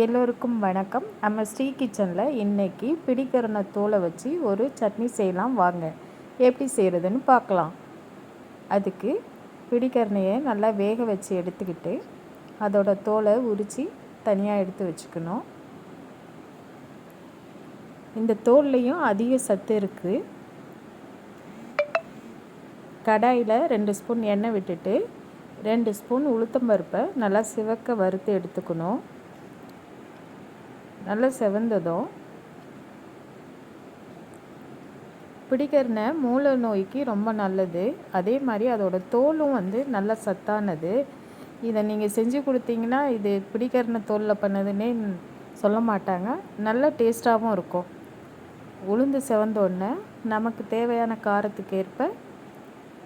எல்லோருக்கும் வணக்கம். நம்ம ஸ்ரீ கிச்சனில் இன்றைக்கி பிடிக்கிறன தோலை வச்சு ஒரு சட்னி செய்யலாம். வாங்க. எப்படி செய்கிறதுன்னு பார்க்கலாம். அதுக்கு பிடிக்கரணையை நல்லா வேக வச்சு எடுத்துக்கிட்டு அதோட தோலை உரித்து தனியாக எடுத்து வச்சுக்கணும். இந்த தோல்லையும் அதிக சத்து இருக்குது கடாயில் ரெண்டு ஸ்பூன் எண்ணெய் விட்டுட்டு ரெண்டு ஸ்பூன் உளுத்தம்பருப்பை நல்லா சிவக்க வறுத்து எடுத்துக்கணும். நல்லா செவந்ததும் பிடிக்கிறன மூல நோய்க்கு ரொம்ப நல்லது. அதே மாதிரி அதோட தோலும் வந்து நல்ல சத்தானது. இதை நீங்கள் செஞ்சு கொடுத்தீங்கன்னா இது பிடிக்கிறன தோலில் பண்ணதுன்னே சொல்ல மாட்டாங்க. நல்ல டேஸ்ட்டாகவும் இருக்கும். உளுந்து செவந்தோடனே நமக்கு தேவையான காரத்துக்கு ஏற்ப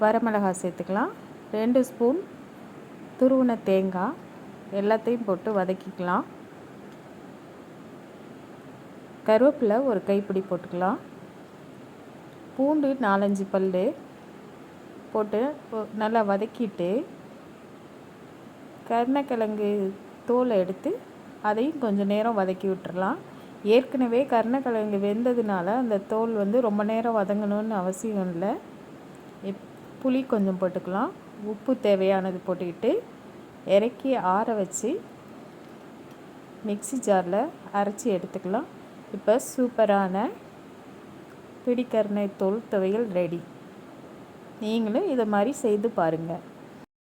வரமிளகாய் சேர்த்துக்கலாம். ரெண்டு ஸ்பூன் துருவின தேங்காய். எல்லாத்தையும் போட்டு வதக்கிக்கலாம். கருவேப்பிலை ஒரு கைப்பிடி போட்டுக்கலாம். பூண்டு நாலஞ்சு பல் போட்டு நல்லா வதக்கிட்டு கருணக்கிழங்கு தோலை எடுத்து அதையும் கொஞ்சம் நேரம் வதக்கி விட்டுறலாம். ஏற்கனவே கருணக்கிழங்கு வெந்ததுனால அந்த தோல் வந்து ரொம்ப நேரம் வதங்கணும்னு அவசியம் இல்லை. புளி கொஞ்சம் போட்டுக்கலாம். உப்பு தேவையானது போட்டுக்கிட்டு இறக்கி ஆற வச்சு மிக்சி ஜாரில் அரைச்சி எடுத்துக்கலாம். இப்போ சூப்பரான பிடிக்கரணை தோல் துவையல் ரெடி. நீங்களும் இதை மாதிரி செய்து பாருங்கள்